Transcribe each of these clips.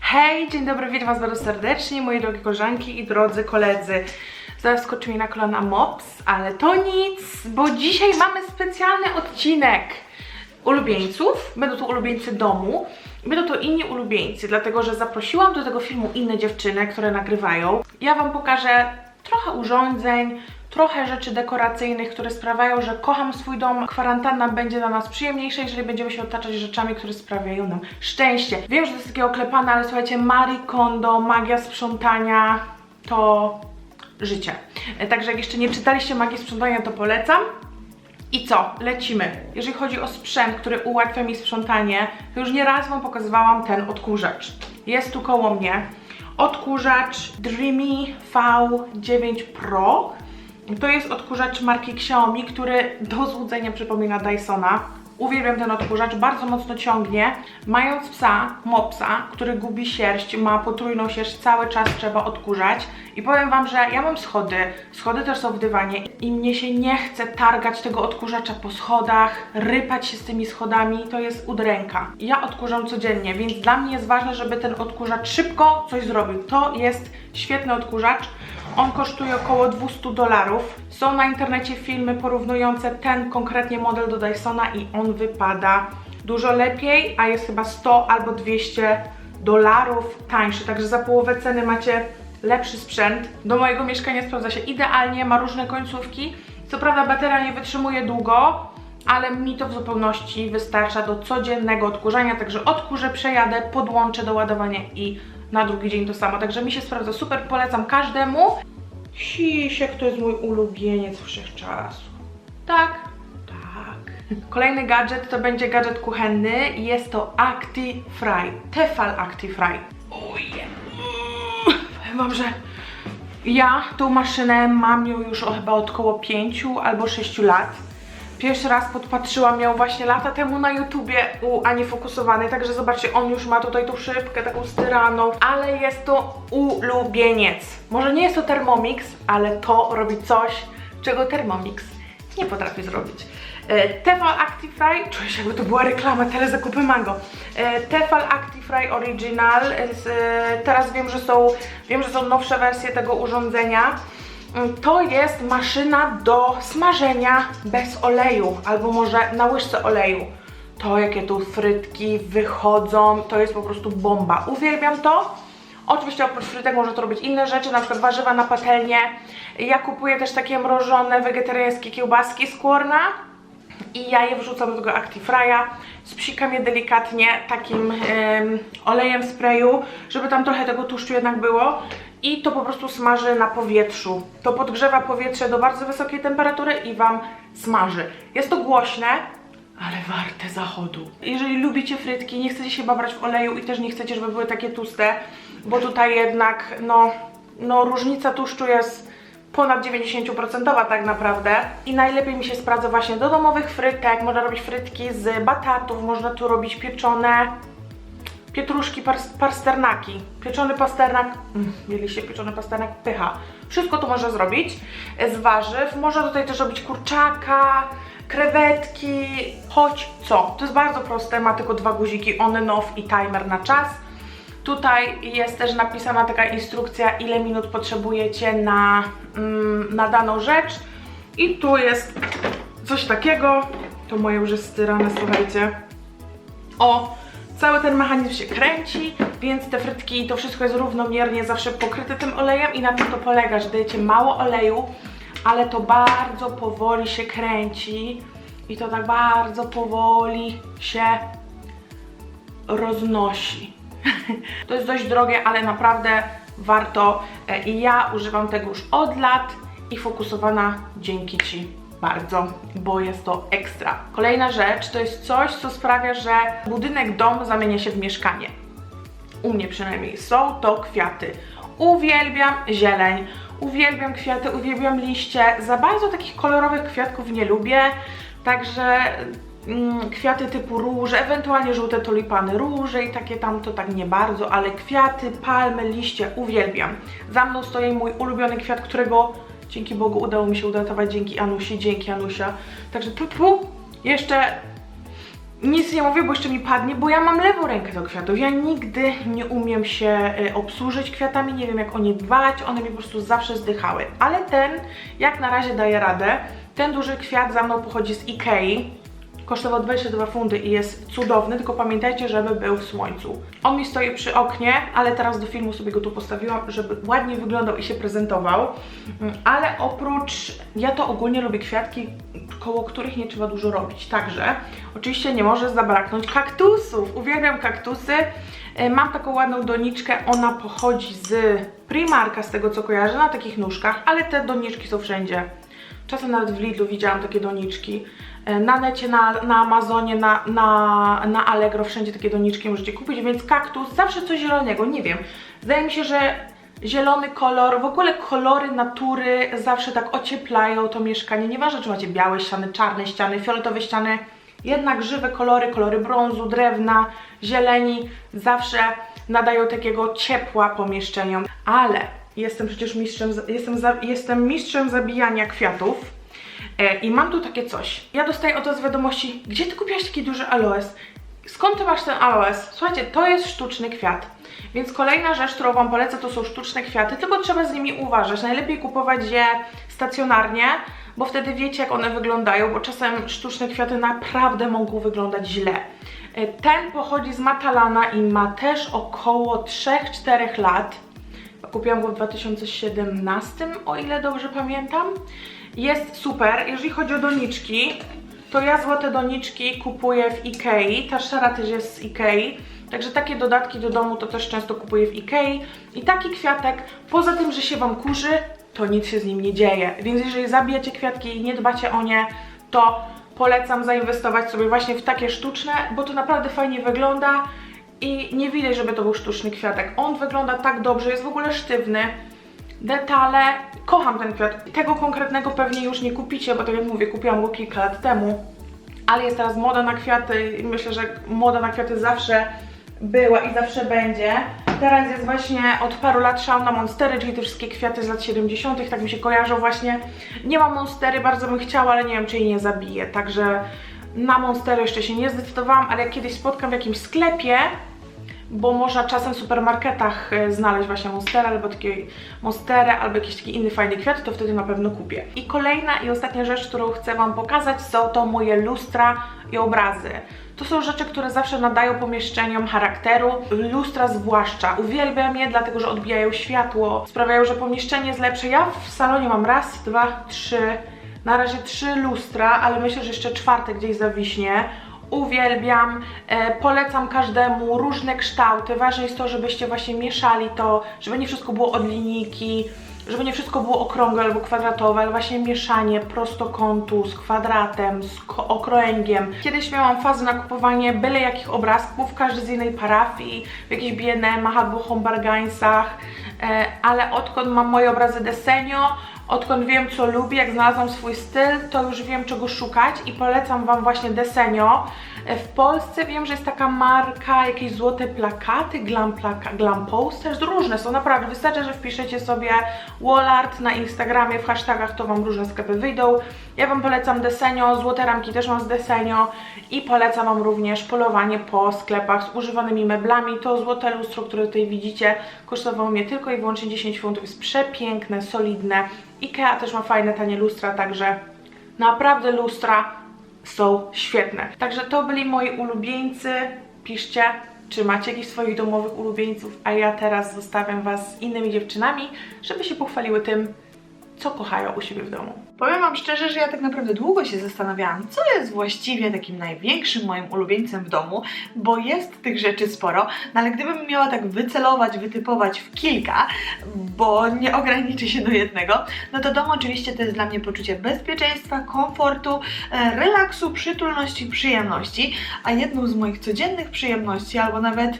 Hej, dzień dobry, witam Was bardzo serdecznie, moje drogie koleżanki i drodzy koledzy. Zaraz skoczy mi na kolana mops, ale to nic, bo dzisiaj mamy specjalny odcinek ulubieńców. Będą to ulubieńcy domu. Będą to inni ulubieńcy, dlatego że zaprosiłam do tego filmu inne dziewczyny, które nagrywają. Ja Wam pokażę trochę urządzeń, trochę rzeczy dekoracyjnych, które sprawiają, że kocham swój dom. Kwarantanna będzie dla nas przyjemniejsza, jeżeli będziemy się otaczać rzeczami, które sprawiają nam szczęście. Wiem, że to jest takie oklepane, ale słuchajcie, Marie Kondo, magia sprzątania, to życie. E, Także jak jeszcze nie czytaliście magii sprzątania, to polecam. I co? Lecimy. Jeżeli chodzi o sprzęt, który ułatwia mi sprzątanie, to już nieraz Wam pokazywałam ten odkurzacz. Jest tu koło mnie. Odkurzacz Dreamy V9 Pro. To jest odkurzacz marki Xiaomi, który do złudzenia przypomina Dysona. Uwielbiam ten odkurzacz, bardzo mocno ciągnie. Mając psa, mopsa, który gubi sierść, ma potrójną sierść, cały czas trzeba odkurzać. I powiem Wam, że ja mam schody, schody też są w dywanie i mnie się nie chce targać tego odkurzacza po schodach, rypać się z tymi schodami, to jest udręka. Ja odkurzam codziennie, więc dla mnie jest ważne, żeby ten odkurzacz szybko coś zrobił. To jest świetny odkurzacz. On kosztuje około 200 dolarów. Są na internecie filmy porównujące ten konkretnie model do Dysona i on wypada dużo lepiej, a jest chyba 100 albo 200 dolarów tańszy, także za połowę ceny macie lepszy sprzęt. Do mojego mieszkania sprawdza się idealnie, ma różne końcówki. Co prawda bateria nie wytrzymuje długo, ale mi to w zupełności wystarcza do codziennego odkurzania, także odkurzę, przejadę, podłączę do ładowania i na drugi dzień to samo. Także mi się sprawdza super, polecam każdemu. Sisiek to jest mój ulubieniec wszechczasu. Tak, tak. Kolejny gadżet to będzie gadżet kuchenny i jest to ActiFry, Tefal ActiFry. Ojej. Powiem wam, że ja tą maszynę mam ją już chyba od około 5 albo 6 lat. Pierwszy raz podpatrzyłam ją właśnie lata temu na YouTubie u Ani Fokusowanej, także zobaczcie, on już ma tutaj tą szybkę taką styraną, ale jest to ulubieniec. Może nie jest to Thermomix, ale to robi coś, czego Thermomix nie potrafi zrobić. E, Tefal ActiFry, czuję się jakby to była reklama telezakupy Mango. E, Tefal ActiFry Original, e, teraz wiem, że są, wiem, że są nowsze wersje tego urządzenia. To jest maszyna do smażenia bez oleju, albo może na łyżce oleju. To jakie tu frytki wychodzą, to jest po prostu bomba. Uwielbiam to. Oczywiście oprócz frytek można to robić inne rzeczy, na przykład warzywa na patelnię. Ja kupuję też takie mrożone wegetariańskie kiełbaski skórna i ja je wrzucam do tego ActiFry'a, spsikam je delikatnie takim em, olejem sprayu, żeby tam trochę tego tłuszczu jednak było i to po prostu smaży na powietrzu. To podgrzewa powietrze do bardzo wysokiej temperatury i Wam smaży. Jest to głośne, ale warte zachodu. Jeżeli lubicie frytki, nie chcecie się babrać w oleju i też nie chcecie, żeby były takie tłuste, bo tutaj jednak, no, no różnica tłuszczu jest ponad 90% tak naprawdę i najlepiej mi się sprawdza właśnie do domowych frytek, można robić frytki z batatów, można tu robić pieczone pietruszki, pasternaki, pieczony pasternak, mm, mieliście pieczony pasternak, pycha. Wszystko tu można zrobić z warzyw, można tutaj też robić kurczaka, krewetki, choć co. To jest bardzo proste, ma tylko dwa guziki on, off i timer na czas. Tutaj jest też napisana taka instrukcja, ile minut potrzebujecie na, mm, na daną rzecz. I tu jest coś takiego. To moje już jest styrane, słuchajcie. O, cały ten mechanizm się kręci, więc te frytki, to wszystko jest równomiernie zawsze pokryte tym olejem i na tym to polega, że dajecie mało oleju, ale to bardzo powoli się kręci i to tak bardzo powoli się roznosi. To jest dość drogie, ale naprawdę warto e, i ja używam tego już od lat i fokusowana dzięki Ci bardzo, bo jest to ekstra. Kolejna rzecz to jest coś, co sprawia, że budynek, dom zamienia się w mieszkanie. U mnie przynajmniej są to kwiaty. Uwielbiam zieleń, uwielbiam kwiaty, uwielbiam liście. Za bardzo takich kolorowych kwiatków nie lubię, także mm, kwiaty typu róże, ewentualnie żółte tulipany, róże i takie tam to tak nie bardzo, ale kwiaty, palmy, liście uwielbiam. Za mną stoi mój ulubiony kwiat, którego dzięki Bogu udało mi się uratować dzięki Anusi, dzięki Anusia. Także tu, tu jeszcze nic nie mówię, bo jeszcze mi padnie, bo ja mam lewą rękę do kwiatów. Ja nigdy nie umiem się y, obsłużyć kwiatami, nie wiem jak o nie dbać, one mi po prostu zawsze zdychały. Ale ten, jak na razie daje radę. Ten duży kwiat za mną pochodzi z Ikei. Kosztował 22 funty i jest cudowny, tylko pamiętajcie, żeby był w słońcu. On mi stoi przy oknie, ale teraz do filmu sobie go tu postawiłam, żeby ładnie wyglądał i się prezentował. Mm, Ale oprócz, ja to ogólnie lubię kwiatki, koło których nie trzeba dużo robić. Także oczywiście nie może zabraknąć kaktusów. Uwielbiam kaktusy. E, Mam taką ładną doniczkę, ona pochodzi z Primarka, z tego co kojarzę, na takich nóżkach, ale te doniczki są wszędzie. Czasem nawet w Lidlu widziałam takie doniczki. E, Na necie, na, na Amazonie, na, na, na Allegro, wszędzie takie doniczki możecie kupić, więc kaktus, zawsze coś zielonego, nie wiem. Zdaje mi się, że zielony kolor, w ogóle kolory natury zawsze tak ocieplają to mieszkanie. Nieważne, czy macie białe ściany, czarne ściany, fioletowe ściany, jednak żywe kolory, kolory brązu, drewna, zieleni, zawsze nadają takiego ciepła pomieszczeniom. Ale jestem przecież mistrzem, jestem, jestem mistrzem zabijania kwiatów. E, I mam tu takie coś. Ja dostaję od was wiadomości, gdzie ty kupiłaś taki duży aloes? Skąd ty masz ten aloes? Słuchajcie, to jest sztuczny kwiat. Więc kolejna rzecz, którą wam polecę, to są sztuczne kwiaty, tylko trzeba z nimi uważać. Najlepiej kupować je stacjonarnie, bo wtedy wiecie, jak one wyglądają, bo czasem sztuczne kwiaty naprawdę mogą wyglądać źle. E, Ten pochodzi z Matalana i ma też około 3-4 lat. Kupiłam go w 2017, o ile dobrze pamiętam. Jest super. Jeżeli chodzi o doniczki, to ja złote doniczki kupuję w Ikei. Ta szara też jest z Ikei. Także takie dodatki do domu to też często kupuję w Ikei. I taki kwiatek, poza tym, że się Wam kurzy, to nic się z nim nie dzieje. Więc jeżeli zabijacie kwiatki i nie dbacie o nie, to polecam zainwestować sobie właśnie w takie sztuczne, bo to naprawdę fajnie wygląda i nie widać, żeby to był sztuczny kwiatek. On wygląda tak dobrze, jest w ogóle sztywny. Detale, kocham ten kwiat. Tego konkretnego pewnie już nie kupicie, bo tak jak mówię, kupiłam go kilka lat temu. Ale jest teraz moda na kwiaty i myślę, że moda na kwiaty zawsze była i zawsze będzie. Teraz jest właśnie od paru lat szał na monstery, czyli te wszystkie kwiaty z lat 70., tak mi się kojarzą właśnie. Nie mam monstery, bardzo bym chciała, ale nie wiem, czy jej nie zabiję. Także na monstery jeszcze się nie zdecydowałam, ale jak kiedyś spotkam w jakimś sklepie, bo można czasem w supermarketach e, znaleźć właśnie monsterę albo takie monsterę, albo jakiś taki inny fajny kwiat, to wtedy na pewno kupię. I kolejna i ostatnia rzecz, którą chcę Wam pokazać, są to moje lustra i obrazy. To są rzeczy, które zawsze nadają pomieszczeniom charakteru, lustra zwłaszcza. Uwielbiam je, dlatego że odbijają światło, sprawiają, że pomieszczenie jest lepsze. Ja w salonie mam raz, dwa, trzy, na razie trzy lustra, ale myślę, że jeszcze czwarte gdzieś zawiśnie. Uwielbiam, e, polecam każdemu różne kształty. Ważne jest to, żebyście właśnie mieszali to, żeby nie wszystko było od linijki, żeby nie wszystko było okrągłe albo kwadratowe, ale właśnie mieszanie prostokątu z kwadratem, z okręgiem. Kiedyś miałam fazę na kupowanie byle jakich obrazków, każdy z innej parafii, w jakichś B&M albo Hombargańsach, e, ale odkąd mam moje obrazy Desenio, odkąd wiem co lubię, jak znalazłam swój styl, to już wiem czego szukać i polecam Wam właśnie Desenio. E, W Polsce wiem, że jest taka marka, jakieś złote plakaty, glam, plaka, glam posters, różne są naprawdę. Wystarczy, że wpiszecie sobie Wallart na Instagramie, w hashtagach to Wam różne sklepy wyjdą. Ja Wam polecam Desenio, złote ramki też mam z Desenio i polecam Wam również polowanie po sklepach z używanymi meblami. To złote lustro, które tutaj widzicie, kosztowało mnie tylko i wyłącznie 10 funtów. Jest przepiękne, solidne. Ikea też ma fajne, tanie lustra, także naprawdę lustra są świetne. Także to byli moi ulubieńcy. Piszcie, czy macie jakichś swoich domowych ulubieńców, a ja teraz zostawiam Was z innymi dziewczynami, żeby się pochwaliły tym, co kochają u siebie w domu. Powiem Wam szczerze, że ja tak naprawdę długo się zastanawiałam, co jest właściwie takim największym moim ulubieńcem w domu, bo jest tych rzeczy sporo, no ale gdybym miała tak wycelować, wytypować w kilka, bo nie ograniczy się do jednego, no to dom oczywiście to jest dla mnie poczucie bezpieczeństwa, komfortu, e, relaksu, przytulności, przyjemności, a jedną z moich codziennych przyjemności, albo nawet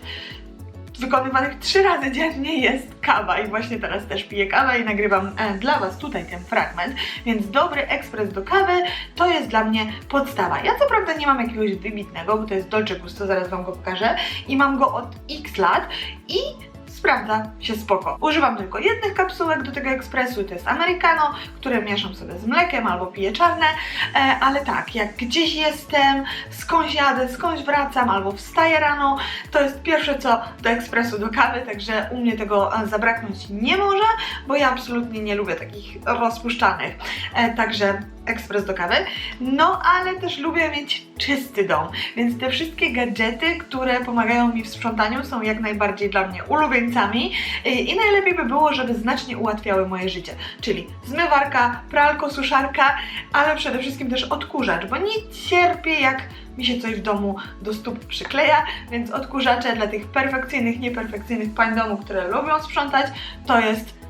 wykonywanych trzy razy dziennie jest kawa. I właśnie teraz też piję kawę i nagrywam e, dla Was tutaj ten fragment, więc dobry ekspres do kawy to jest dla mnie podstawa. Ja co prawda nie mam jakiegoś wybitnego, bo to jest Dolce Gusto, zaraz Wam go pokażę. I mam go od x lat. I sprawdza się spoko. Używam tylko jednych kapsułek do tego ekspresu to jest americano, które mieszam sobie z mlekiem albo piję czarne, e, ale tak, jak gdzieś jestem, skądś jadę, skądś wracam albo wstaję rano, to jest pierwsze co do ekspresu, do kawy, także u mnie tego e, zabraknąć nie może, bo ja absolutnie nie lubię takich rozpuszczanych. E, także ekspres do kawy. No, ale też lubię mieć czysty dom, więc te wszystkie gadżety, które pomagają mi w sprzątaniu są jak najbardziej dla mnie ulubieńcami i najlepiej by było, żeby znacznie ułatwiały moje życie, czyli zmywarka, pralko, suszarka, ale przede wszystkim też odkurzacz, bo nie cierpię jak mi się coś w domu do stóp przykleja, więc odkurzacze dla tych perfekcyjnych, nieperfekcyjnych pań domu, które lubią sprzątać, to jest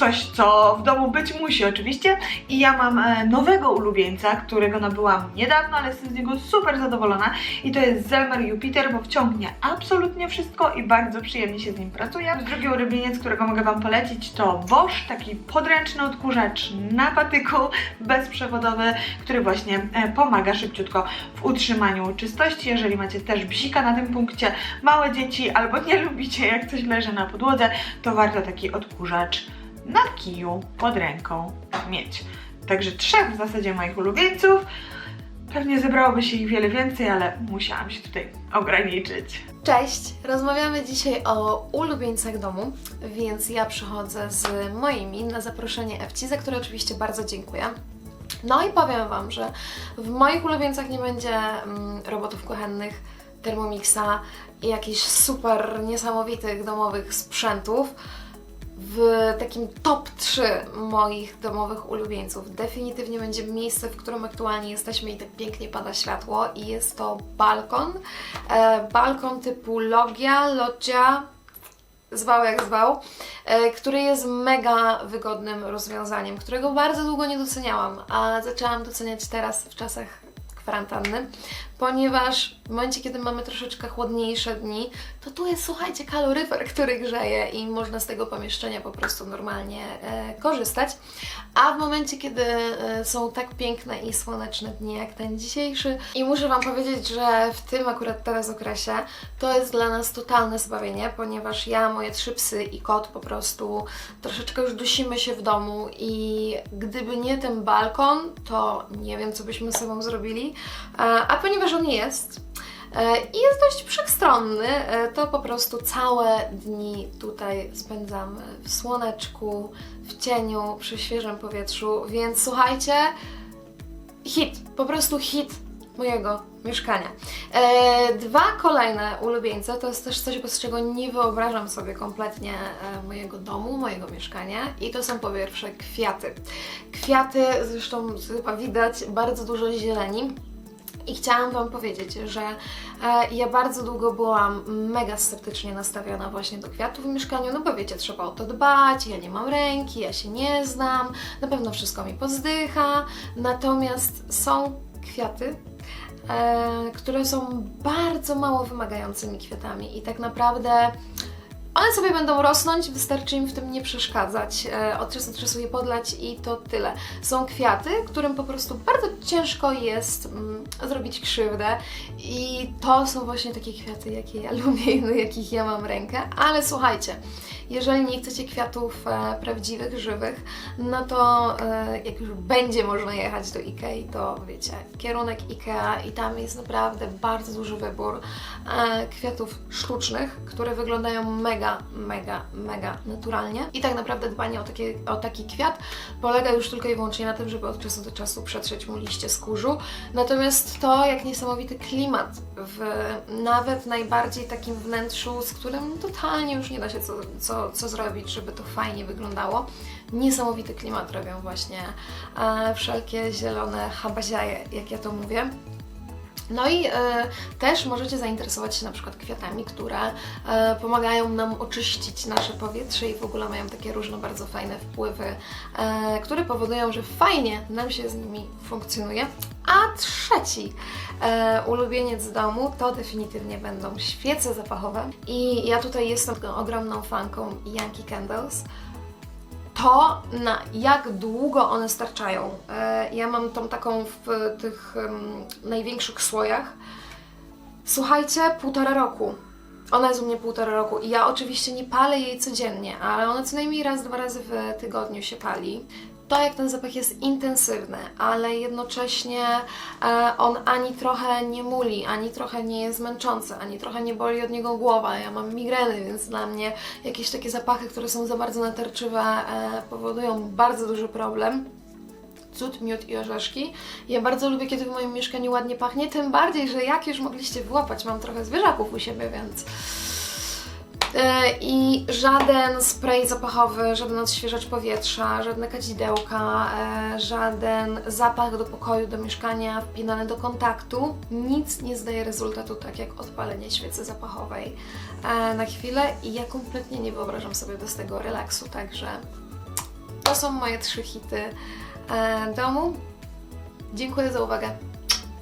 coś, co w domu być musi oczywiście i ja mam e, nowego ulubieńca, którego nabyłam niedawno, ale jestem z niego super zadowolona i to jest Zelmer Jupiter, bo wciągnie absolutnie wszystko i bardzo przyjemnie się z nim pracuje. Drugi ulubieniec, którego mogę Wam polecić to Bosch, taki podręczny odkurzacz na patyku, bezprzewodowy, który właśnie e, pomaga szybciutko w utrzymaniu czystości. Jeżeli macie też bzika na tym punkcie, małe dzieci albo nie lubicie jak coś leży na podłodze, to warto taki odkurzacz na kiju pod ręką mieć. Także trzech w zasadzie moich ulubieńców. Pewnie zebrałoby się ich wiele więcej, ale musiałam się tutaj ograniczyć. Cześć! Rozmawiamy dzisiaj o ulubieńcach domu, więc ja przychodzę z moimi na zaproszenie Ewci, za które oczywiście bardzo dziękuję. No i powiem Wam, że w moich ulubieńcach nie będzie mm, robotów kuchennych, Thermomixa i jakichś super niesamowitych domowych sprzętów. W takim top 3 moich domowych ulubieńców definitywnie będzie miejsce, w którym aktualnie jesteśmy i tak pięknie pada światło i jest to balkon. E, balkon typu logia, loggia, zwał jak zwał, e, który jest mega wygodnym rozwiązaniem, którego bardzo długo nie doceniałam, a zaczęłam doceniać teraz w czasach kwarantanny, ponieważ w momencie, kiedy mamy troszeczkę chłodniejsze dni, to tu jest, słuchajcie, kaloryfer, który grzeje i można z tego pomieszczenia po prostu normalnie e, korzystać. A w momencie, kiedy e, są tak piękne i słoneczne dni jak ten dzisiejszy, i muszę Wam powiedzieć, że w tym akurat teraz okresie to jest dla nas totalne zbawienie, ponieważ ja, moje trzy psy i kot po prostu troszeczkę już dusimy się w domu i gdyby nie ten balkon, to nie wiem, co byśmy z sobą zrobili. E, A ponieważ on jest, e, i jest dość wszechstronny, e, to po prostu całe dni tutaj spędzamy w słoneczku, w cieniu, przy świeżym powietrzu, więc słuchajcie, hit, po prostu hit mojego mieszkania. E, dwa kolejne ulubieńce to jest też coś, bez czego nie wyobrażam sobie kompletnie e, mojego domu, mojego mieszkania i to są po pierwsze kwiaty. Kwiaty, zresztą chyba widać, bardzo dużo zieleni. I chciałam Wam powiedzieć, że e, ja bardzo długo byłam mega sceptycznie nastawiona właśnie do kwiatów w mieszkaniu, no bo wiecie, trzeba o to dbać, ja nie mam ręki, ja się nie znam, na pewno wszystko mi pozdycha, natomiast są kwiaty, które są bardzo mało wymagającymi kwiatami i tak naprawdę one sobie będą rosnąć, wystarczy im w tym nie przeszkadzać, e, od czasu do czasu je podlać i to tyle. Są kwiaty, którym po prostu bardzo ciężko jest mm, zrobić krzywdę i to są właśnie takie kwiaty, jakie ja lubię i do jakich ja mam rękę, ale słuchajcie, jeżeli nie chcecie kwiatów e, prawdziwych, żywych, no to e, jak już będzie można jechać do Ikei, to wiecie, kierunek Ikea i tam jest naprawdę bardzo duży wybór e, kwiatów sztucznych, które wyglądają mega, mega, mega naturalnie. I tak naprawdę dbanie o, takie, o taki kwiat polega już tylko i wyłącznie na tym, żeby od czasu do czasu przetrzeć mu liście z kurzu. Natomiast to, jak niesamowity klimat w nawet najbardziej takim wnętrzu, z którym totalnie już nie da się co, co, co zrobić, żeby to fajnie wyglądało. Niesamowity klimat robią właśnie e, wszelkie zielone habaziaje, jak ja to mówię. No i e, też możecie zainteresować się na przykład kwiatami, które e, pomagają nam oczyścić nasze powietrze i w ogóle mają takie różne bardzo fajne wpływy, e, które powodują, że fajnie nam się z nimi funkcjonuje. A trzeci e, ulubieniec domu to definitywnie będą świece zapachowe. I ja tutaj jestem ogromną fanką Yankee Candles to, na jak długo one starczają. E, Ja mam tą taką w tych największych słojach. Słuchajcie, półtora roku. Ona jest u mnie półtora roku i ja oczywiście nie palę jej codziennie, ale ona co najmniej raz, dwa razy w tygodniu się pali. To, jak ten zapach jest intensywny, ale jednocześnie e, on ani trochę nie muli, ani trochę nie jest męczący, ani trochę nie boli od niego głowa. Ja mam migreny, więc dla mnie jakieś takie zapachy, które są za bardzo natarczywe, e, powodują bardzo duży problem cud, miód i orzeszki. Ja bardzo lubię, kiedy w moim mieszkaniu ładnie pachnie, tym bardziej, że jak już mogliście wyłapać, mam trochę zwierzaków u siebie, więc... E, I żaden spray zapachowy, żaden odświeżacz powietrza, żadne kadzidełka, e, żaden zapach do pokoju, do mieszkania wpinany do kontaktu, nic nie zdaje rezultatu tak jak odpalenie świecy zapachowej e, na chwilę i ja kompletnie nie wyobrażam sobie bez tego relaksu, także to są moje trzy hity domu. Dziękuję za uwagę.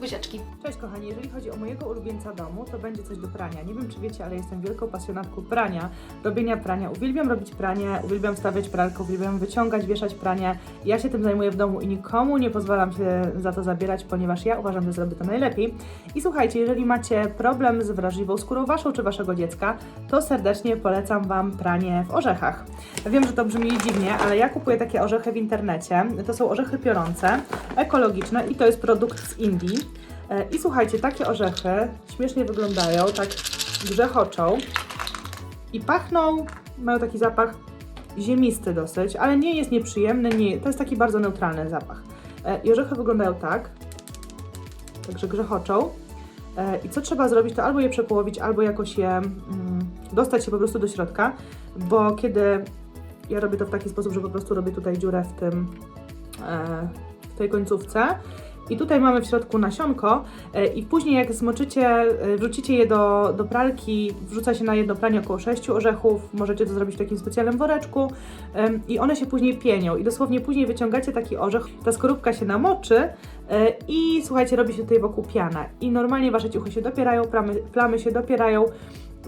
Buziaczki. Cześć kochani, jeżeli chodzi o mojego ulubieńca domu, to będzie coś do prania. Nie wiem czy wiecie, ale jestem wielką pasjonatką prania, robienia prania. Uwielbiam robić pranie, uwielbiam stawiać pralkę, uwielbiam wyciągać, wieszać pranie. Ja się tym zajmuję w domu i nikomu nie pozwalam się za to zabierać, ponieważ ja uważam, że zrobię to najlepiej. I słuchajcie, jeżeli macie problem z wrażliwą skórą waszą czy waszego dziecka, to serdecznie polecam Wam pranie w orzechach. Wiem, że to brzmi dziwnie, ale ja kupuję takie orzechy w internecie. To są orzechy piorące, ekologiczne i to jest produkt z Indii. E, I słuchajcie, takie orzechy śmiesznie wyglądają, tak grzechoczą i pachną, mają taki zapach ziemisty dosyć, ale nie jest nieprzyjemny, nie, to jest taki bardzo neutralny zapach. E, I orzechy wyglądają tak, także grzechoczą. E, I co trzeba zrobić, to albo je przepołowić, albo jakoś je mm, dostać się po prostu do środka, bo kiedy ja robię to w taki sposób, że po prostu robię tutaj dziurę w tym, w tej końcówce, i tutaj mamy w środku nasionko e, i później jak zmoczycie, e, wrzucicie je do, do pralki, wrzuca się na jedno pranie około 6 orzechów, możecie to zrobić w takim specjalnym woreczku i one się później pienią. I dosłownie później wyciągacie taki orzech, ta skorupka się namoczy e, i słuchajcie, robi się tutaj wokół piana. I normalnie Wasze ciuchy się dopierają, plamy, plamy się dopierają,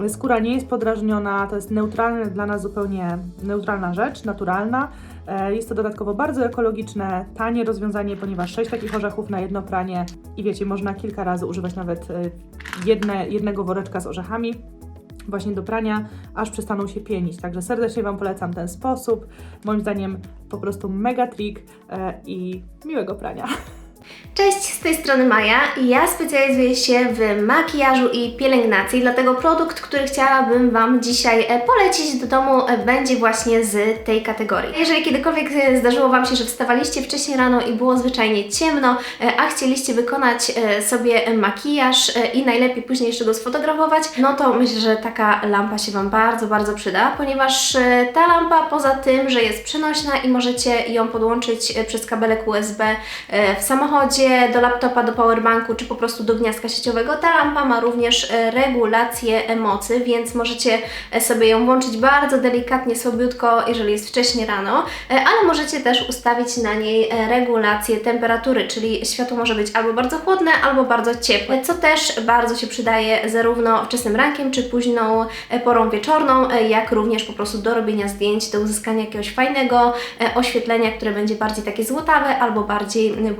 skóra nie jest podrażniona, to jest neutralne dla nas zupełnie neutralna rzecz, naturalna. E, Jest to dodatkowo bardzo ekologiczne, tanie rozwiązanie, ponieważ 6 takich orzechów na jedno pranie i wiecie, można kilka razy używać nawet e, jedne, jednego woreczka z orzechami właśnie do prania, aż przestaną się pienić. Także serdecznie Wam polecam ten sposób. Moim zdaniem po prostu mega trik e, i miłego prania. Cześć, z tej strony Maja ja specjalizuję się w makijażu i pielęgnacji, dlatego produkt, który chciałabym Wam dzisiaj e, polecić do domu e, będzie właśnie z tej kategorii. Jeżeli kiedykolwiek e, zdarzyło Wam się, że wstawaliście wcześniej rano i było zwyczajnie ciemno, a chcieliście wykonać sobie makijaż i najlepiej później jeszcze go sfotografować, no to myślę, że taka lampa się Wam bardzo, bardzo przyda, ponieważ ta lampa poza tym, że jest przenośna i możecie ją podłączyć przez kabelek USB w samochodzie, do laptopa, do powerbanku, czy po prostu do gniazdka sieciowego. Ta lampa ma również e, regulację mocy, więc możecie e, sobie ją włączyć bardzo delikatnie, słabiutko, jeżeli jest wcześnie rano, e, ale możecie też ustawić na niej regulację temperatury, czyli światło może być albo bardzo chłodne, albo bardzo ciepłe, co też bardzo się przydaje zarówno wczesnym rankiem, czy późną porą wieczorną, jak również po prostu do robienia zdjęć, do uzyskania jakiegoś fajnego oświetlenia, które będzie bardziej takie złotawe albo bardziej m,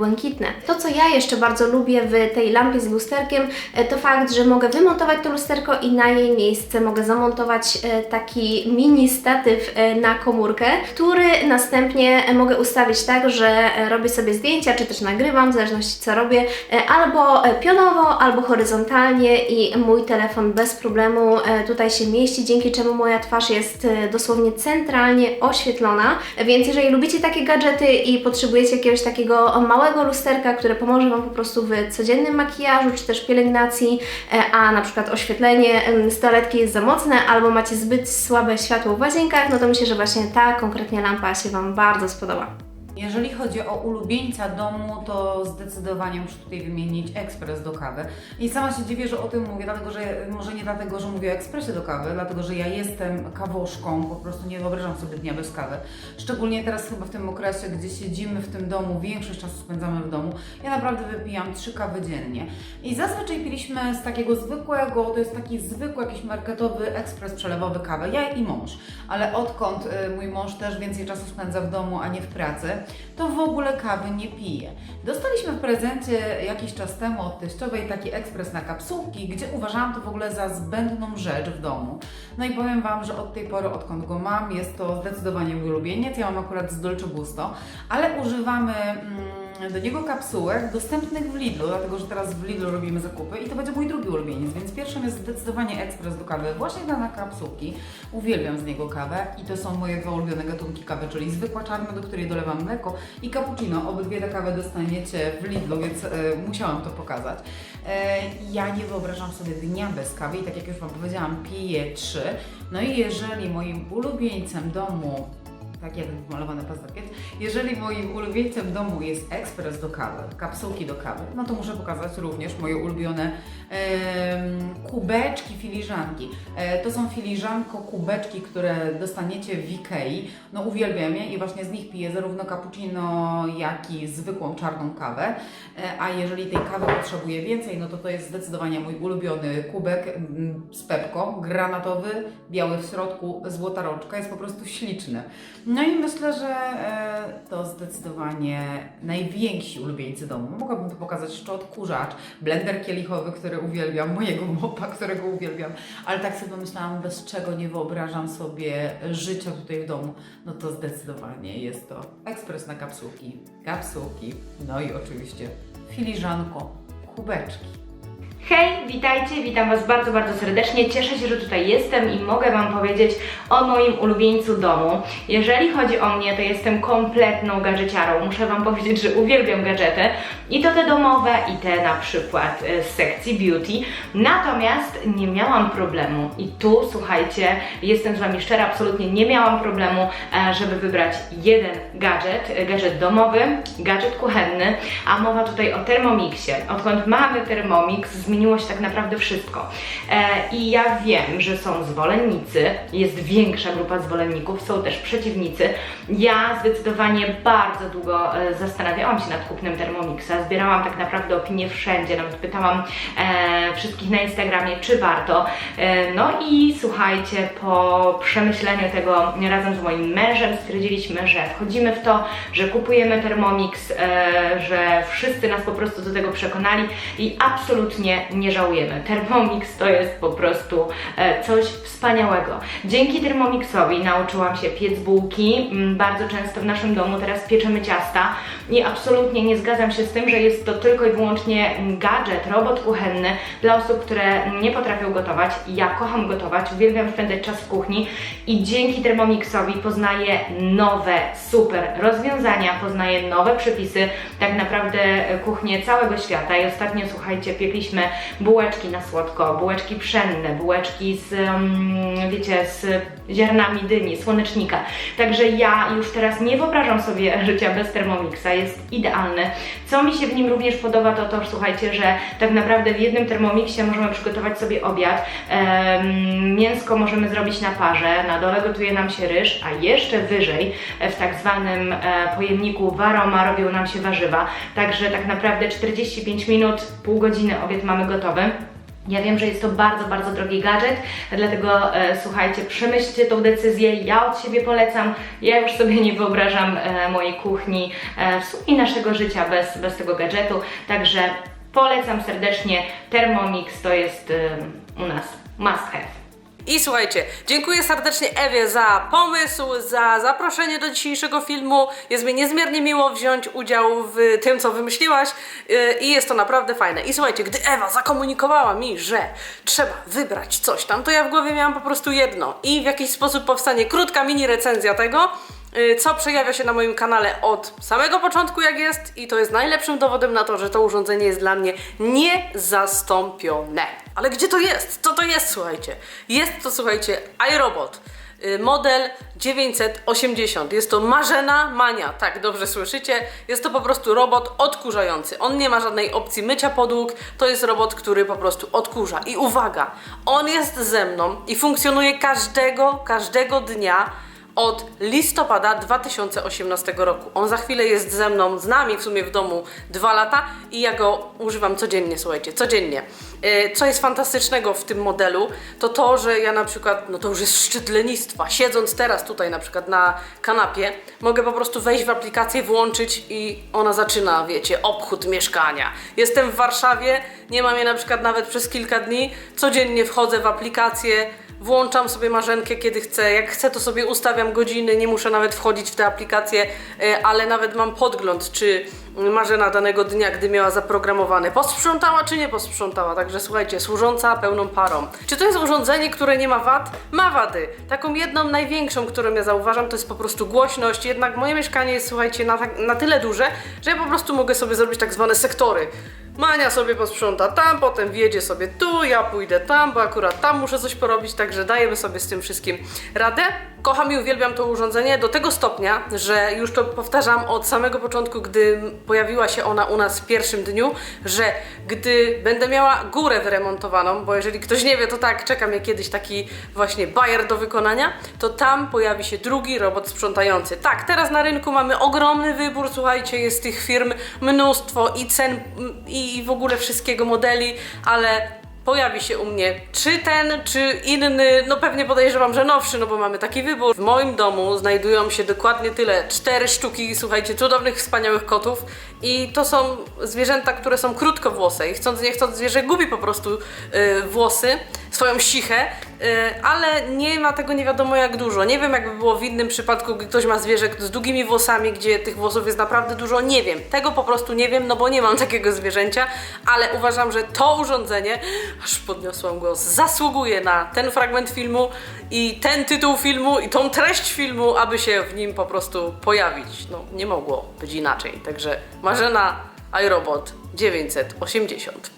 To, co ja jeszcze bardzo lubię w tej lampie z lusterkiem, e, to fakt, że mogę wymontować to lusterko i na jej miejsce mogę zamontować e, taki mini statyw e, na komórkę, który następnie mogę ustawić tak, że robię sobie zdjęcia, czy też nagrywam, w zależności co robię, albo pionowo, albo horyzontalnie i mój telefon bez problemu tutaj się mieści, dzięki czemu moja twarz jest dosłownie centralnie oświetlona. Więc jeżeli lubicie takie gadżety i potrzebujecie jakiegoś takiego małego lusterka, które pomoże Wam po prostu w codziennym makijażu, czy też pielęgnacji, e, a na przykład oświetlenie z toaletki jest za mocne, albo macie zbyt słabe światło w łazienkach, no to myślę, że właśnie ta konkretnie lampa się Wam bardzo spodoba. Jeżeli chodzi o ulubieńca domu, to zdecydowanie muszę tutaj wymienić ekspres do kawy. I sama się dziwię, że o tym mówię, dlatego że może nie dlatego, że mówię o ekspresie do kawy, dlatego że ja jestem kawoszką, po prostu nie wyobrażam sobie dnia bez kawy. Szczególnie teraz chyba w tym okresie, gdzie siedzimy w tym domu, większość czasu spędzamy w domu. Ja naprawdę wypijam trzy kawy dziennie. I zazwyczaj piliśmy z takiego zwykłego, to jest taki zwykły jakiś marketowy ekspres przelewowy kawę, ja i mąż. ale odkąd y, mój mąż też więcej czasu spędza w domu, a nie w pracy, to w ogóle kawy nie pije. Dostaliśmy w prezencie jakiś czas temu od teściowej taki ekspres na kapsułki, gdzie uważałam to w ogóle za zbędną rzecz w domu. No i powiem Wam, że od tej pory, odkąd go mam, jest to zdecydowanie mój ulubieniec. Ja mam akurat z Dolce Gusto, ale używamy mm, do niego kapsułek dostępnych w Lidlu, dlatego że teraz w Lidlu robimy zakupy i to będzie mój drugi ulubieniec, więc pierwszym jest zdecydowanie ekspres do kawy, właśnie na kapsułki. Uwielbiam z niego kawę i to są moje dwa ulubione gatunki kawy, czyli zwykła czarna, do której dolewam mleko i cappuccino. Obydwie te kawy dostaniecie w Lidlu, więc e, musiałam to pokazać. E, ja nie wyobrażam sobie dnia bez kawy i tak jak już Wam powiedziałam, piję trzy. No i jeżeli moim ulubieńcem domu tak jak malowany paznokcie. Jeżeli moim ulubieńcem w domu jest ekspres do kawy, kapsułki do kawy, no to muszę pokazać również moje ulubione kubeczki, filiżanki. E, to są filiżanko kubeczki, które dostaniecie w Ikei. No uwielbiam je i właśnie z nich piję zarówno cappuccino, jak i zwykłą czarną kawę. E, a jeżeli tej kawy potrzebuję więcej, no to to jest zdecydowanie mój ulubiony kubek z Pepko, granatowy, biały w środku, złota rączka, jest po prostu śliczny. No i myślę, że e, to zdecydowanie najwięksi ulubieńcy domu. Mogłabym tu pokazać jeszcze odkurzacz, blender kielichowy, który uwielbiam, mojego mopa, którego uwielbiam, ale tak sobie pomyślałam, bez czego nie wyobrażam sobie życia tutaj w domu, no to zdecydowanie jest to ekspres na kapsułki, kapsułki, no i oczywiście filiżanko, kubeczki. Hej, witajcie, witam Was bardzo, bardzo serdecznie. Cieszę się, że tutaj jestem i mogę Wam powiedzieć o moim ulubieńcu domu. Jeżeli chodzi o mnie, to jestem kompletną gadżeciarą. Muszę Wam powiedzieć, że uwielbiam gadżety i to te domowe, i te na przykład e, z sekcji beauty. Natomiast nie miałam problemu i tu, słuchajcie, jestem z Wami szczera, absolutnie nie miałam problemu, e, żeby wybrać jeden gadżet, e, gadżet domowy, gadżet kuchenny, a mowa tutaj o Thermomixie. Odkąd mamy Thermomix, zmieniło się tak naprawdę wszystko. E, I ja wiem, że są zwolennicy, jest większa grupa zwolenników, są też przeciwnicy. Ja zdecydowanie bardzo długo e, zastanawiałam się nad kupnem Thermomixa, zbierałam tak naprawdę opinie wszędzie, nawet pytałam e, wszystkich na Instagramie, czy warto. No i słuchajcie, po przemyśleniu tego razem z moim mężem stwierdziliśmy, że wchodzimy w to, że kupujemy Thermomix, że wszyscy nas po prostu do tego przekonali i absolutnie nie żałujemy. Thermomix to jest po prostu e, coś wspaniałego. Dzięki Thermomixowi nauczyłam się piec bułki. Mm, Bardzo często w naszym domu teraz pieczemy ciasta i absolutnie nie zgadzam się z tym, że jest to tylko i wyłącznie gadżet, robot kuchenny dla osób, które nie potrafią gotować. Ja kocham gotować, uwielbiam spędzać czas w kuchni i dzięki Thermomixowi poznaję nowe, super rozwiązania, poznaję nowe przepisy, tak naprawdę e, kuchnię całego świata i ostatnio, słuchajcie, piekliśmy bułeczki na słodko, bułeczki pszenne, bułeczki z, mm, wiecie, z ziarnami dyni, słonecznika. Także ja już teraz nie wyobrażam sobie życia bez Thermomixa, jest idealny. Co mi się w nim również podoba, to to, słuchajcie, że tak naprawdę w jednym Thermomixie możemy przygotować sobie obiad, mięsko możemy zrobić na parze, na dole gotuje nam się ryż, a jeszcze wyżej e, w tak zwanym e, pojemniku Varoma robią nam się warzywa. Także tak naprawdę 45 minut, pół godziny obiad mamy gotowy. Ja wiem, że jest to bardzo, bardzo drogi gadżet, dlatego e, słuchajcie, przemyślcie tą decyzję. Ja od siebie polecam. Ja już sobie nie wyobrażam e, mojej kuchni, e, naszego życia bez, bez tego gadżetu. Także polecam serdecznie. Thermomix to jest e, u nas must have. I słuchajcie, dziękuję serdecznie Ewie za pomysł, za zaproszenie do dzisiejszego filmu. Jest mi niezmiernie miło wziąć udział w tym, co wymyśliłaś yy, i jest to naprawdę fajne. I słuchajcie, gdy Ewa zakomunikowała mi, że trzeba wybrać coś tam, to ja w głowie miałam po prostu jedno i w jakiś sposób powstanie krótka mini recenzja tego, co przejawia się na moim kanale od samego początku jak jest i to jest najlepszym dowodem na to, że to urządzenie jest dla mnie niezastąpione. Ale gdzie to jest? Co to jest, słuchajcie? Jest to, słuchajcie, iRobot. y, Model 980. Jest to Marzena Mania, tak dobrze słyszycie. Jest to po prostu robot odkurzający. On nie ma żadnej opcji mycia podłóg. To jest robot, który po prostu odkurza. I uwaga, on jest ze mną i funkcjonuje każdego, każdego dnia od listopada 2018 roku. On za chwilę jest ze mną, z nami w sumie w domu dwa lata i ja go używam codziennie, słuchajcie, codziennie. E, Co jest fantastycznego w tym modelu, to to, że ja na przykład, no to już jest szczyt lenistwa, siedząc teraz tutaj na przykład na kanapie, mogę po prostu wejść w aplikację, włączyć i ona zaczyna, wiecie, obchód mieszkania. Jestem w Warszawie, nie mam jej na przykład nawet przez kilka dni, codziennie wchodzę w aplikację, włączam sobie marzenkę kiedy chcę, jak chcę to sobie ustawiam godziny, nie muszę nawet wchodzić w tę aplikację, e, ale nawet mam podgląd, czy Marzena danego dnia, gdy miała zaprogramowane, posprzątała czy nie posprzątała, także słuchajcie, służąca pełną parą. Czy to jest urządzenie, które nie ma wad? Ma wady. Taką jedną największą, którą ja zauważam, to jest po prostu głośność, jednak moje mieszkanie jest, słuchajcie, na, tak- na tyle duże, że ja po prostu mogę sobie zrobić tak zwane sektory. Mania sobie posprząta tam, potem wjedzie sobie tu, ja pójdę tam, bo akurat tam muszę coś porobić, także dajemy sobie z tym wszystkim radę. Kocham i uwielbiam to urządzenie do tego stopnia, że już to powtarzam od samego początku, gdy pojawiła się ona u nas w pierwszym dniu, że gdy będę miała górę wyremontowaną, bo jeżeli ktoś nie wie, to tak, czeka mnie kiedyś taki właśnie bajer do wykonania, to tam pojawi się drugi robot sprzątający. Tak, teraz na rynku mamy ogromny wybór, słuchajcie, jest tych firm mnóstwo i cen mm, i w ogóle wszystkiego modeli, ale pojawi się u mnie czy ten, czy inny, no pewnie podejrzewam, że nowszy, no bo mamy taki wybór. W moim domu znajdują się dokładnie tyle, cztery sztuki, słuchajcie, cudownych, wspaniałych kotów i to są zwierzęta, które są krótkowłose i chcąc nie chcąc zwierzę gubi po prostu y, włosy, swoją sichę, y, ale nie ma tego nie wiadomo jak dużo. Nie wiem jakby było w innym przypadku, gdy ktoś ma zwierzę z długimi włosami, gdzie tych włosów jest naprawdę dużo, nie wiem. Tego po prostu nie wiem, no bo nie mam takiego zwierzęcia, ale uważam, że to urządzenie, aż podniosłam głos, zasługuje na ten fragment filmu i ten tytuł filmu i tą treść filmu, aby się w nim po prostu pojawić. No, nie mogło być inaczej. Także Marzena iRobot 980.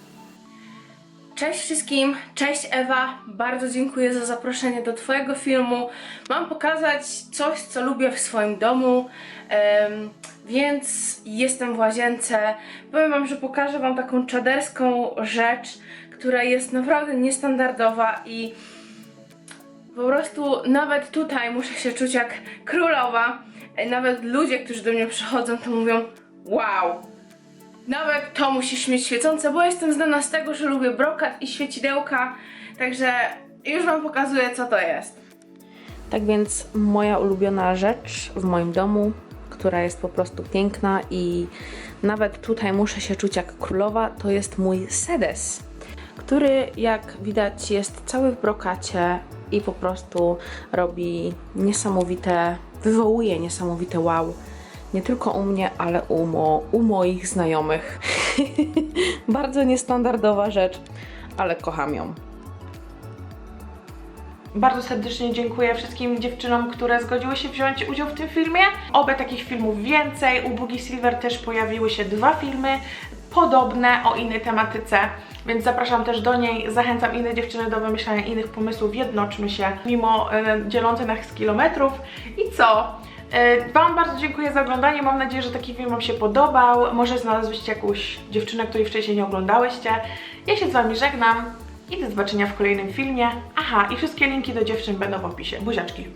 Cześć wszystkim, cześć Ewa, bardzo dziękuję za zaproszenie do Twojego filmu. Mam pokazać coś, co lubię w swoim domu, em, więc jestem w łazience. Powiem Wam, że pokażę Wam taką czaderską rzecz, która jest naprawdę niestandardowa i po prostu nawet tutaj muszę się czuć jak królowa. Nawet ludzie, którzy do mnie przychodzą, to mówią wow, nawet to musisz mieć świecące, bo jestem znana z tego, że lubię brokat i świecidełka, także już Wam pokazuję, co to jest. Tak więc moja ulubiona rzecz w moim domu, która jest po prostu piękna i nawet tutaj muszę się czuć jak królowa, to jest mój sedes, który jak widać jest cały w brokacie i po prostu robi niesamowite, wywołuje niesamowite wow. Nie tylko u mnie, ale u, mo, u moich znajomych. Bardzo niestandardowa rzecz, ale kocham ją. Bardzo serdecznie dziękuję wszystkim dziewczynom, które zgodziły się wziąć udział w tym filmie. Oby takich filmów więcej. U Bugi Silver też pojawiły się dwa filmy podobne o innej tematyce, więc zapraszam też do niej. Zachęcam inne dziewczyny do wymyślania innych pomysłów. Jednoczmy się mimo e, dzielących nas kilometrów. I co? E, Wam bardzo dziękuję za oglądanie. Mam nadzieję, że taki film Wam się podobał. Może znalazłyście jakąś dziewczynę, której wcześniej nie oglądałyście. Ja się z Wami żegnam i do zobaczenia w kolejnym filmie. Aha, i wszystkie linki do dziewczyn będą w opisie. Buziaczki.